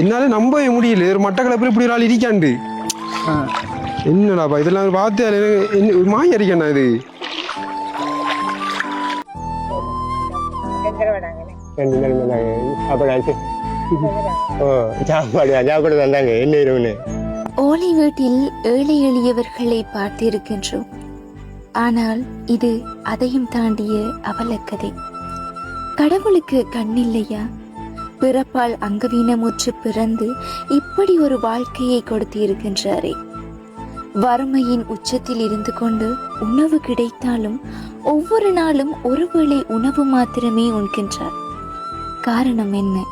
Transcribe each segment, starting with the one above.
என்னால நம்பவே முடியல. ஒரு மட்டக்களப்பில் இப்படி ஒரு ஆள் இருக்காண்டு என்னடாப்பா இதெல்லாம் பார்த்து எனக்கு ஒரு மாய இருக்கேண்ணா இது? ரெண்டு நாள் வந்தாங்க. சாப்பாடு ஆச்சு ஓ சாப்பாடு சாப்பாடு தந்தாங்க. என்ன இருவுன்னு? ஓலை வீட்டில் ஏழை எளியவர்களை பார்த்திருக்கின்றோம். ஆனால் இது அதையும் தாண்டிய அவலக்கதை. கடவுளுக்கு கண்ணில்லையா? பிறப்பால் அங்கவீனமுற்று பிறந்து இப்படி ஒரு வாழ்க்கையை கொடுத்து இருக்கின்றாரே வறுமையின் உச்சத்தில் இருந்து கொண்டு உணவு கிடைத்தாலும் ஒவ்வொரு நாளும் ஒருவேளை உணவு மாத்திரமே உண்கின்றார். காரணம் என்ன?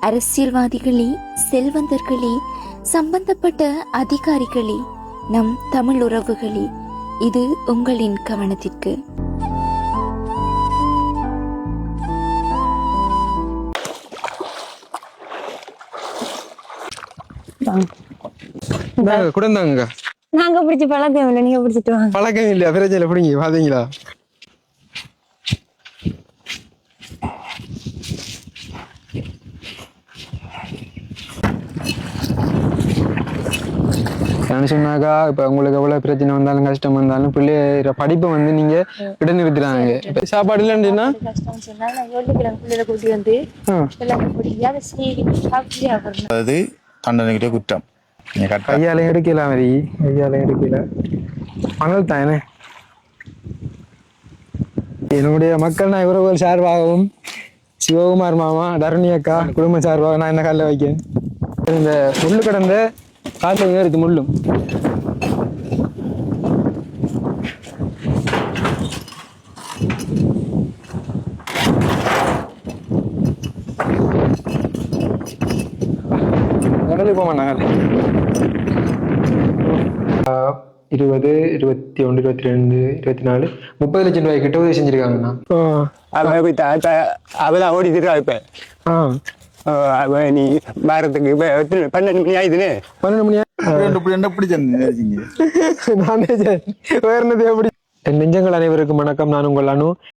அரசியல்வாதிகளே செல்வந்தர்களே சம்பந்தப்பட்ட அதிகாரிகளே நம் தமிழ் உறவுகளே இது உங்களின் கவனத்திற்கு. குடந்தாங்க. நாங்க பிடிச்சி பழக்கம் இல்லை நீங்க பிடிச்சிட்டு வாங்க. பழக்கம் இல்லையா பிரச்சனை பிடிங்க பாத்தீங்களா? என்ன சொன்னாக்கா இப்போ உங்களுக்கு எவ்வளோ பிரச்சனை வந்தாலும் கஷ்டம் வந்தாலும் பிள்ளைய படிப்பை வந்து நீங்க இடைநிறுத்துறாங்க இப்ப சாப்பாடு இல்லைன்னா அது தண்டனைக்கிட்டே குற்றம். கையாலையும் எடுக்கல மாதிரி. கையாலையும் எடுக்கல. மணல் தானே? என்னுடைய மக்கள் நான் உறவுகள் சார்பாகவும் சிவகுமார் மாமா தரணி அக்கா குடும்ப சார்பாக நான் என்ன காலில் வைக்கேன் இந்த முள்ளு கடந்த காலில் இருக்கு முள்ளும். போக மாட்டாங்க இருபது இருபத்தி ஒன்று இருபத்தி ரெண்டு இருபத்தி நாலு முப்பது லட்சம் ரூபாய் கிட்ட உதவி செஞ்சிருக்காங்கண்ணா அவதான் ஓடிட்டு இப்ப ஆ ஓ, அவ நீ வாரத்துக்கு இப்ப பன்னெண்டு மணி ஆயிடுதுன்னு பன்னெண்டு பிடிச்சிருந்தீங்க நானே. வேற என்னது எப்படி என் நெஞ்சங்கள் அனைவருக்கும் வணக்கம் நான் உங்கள் அனு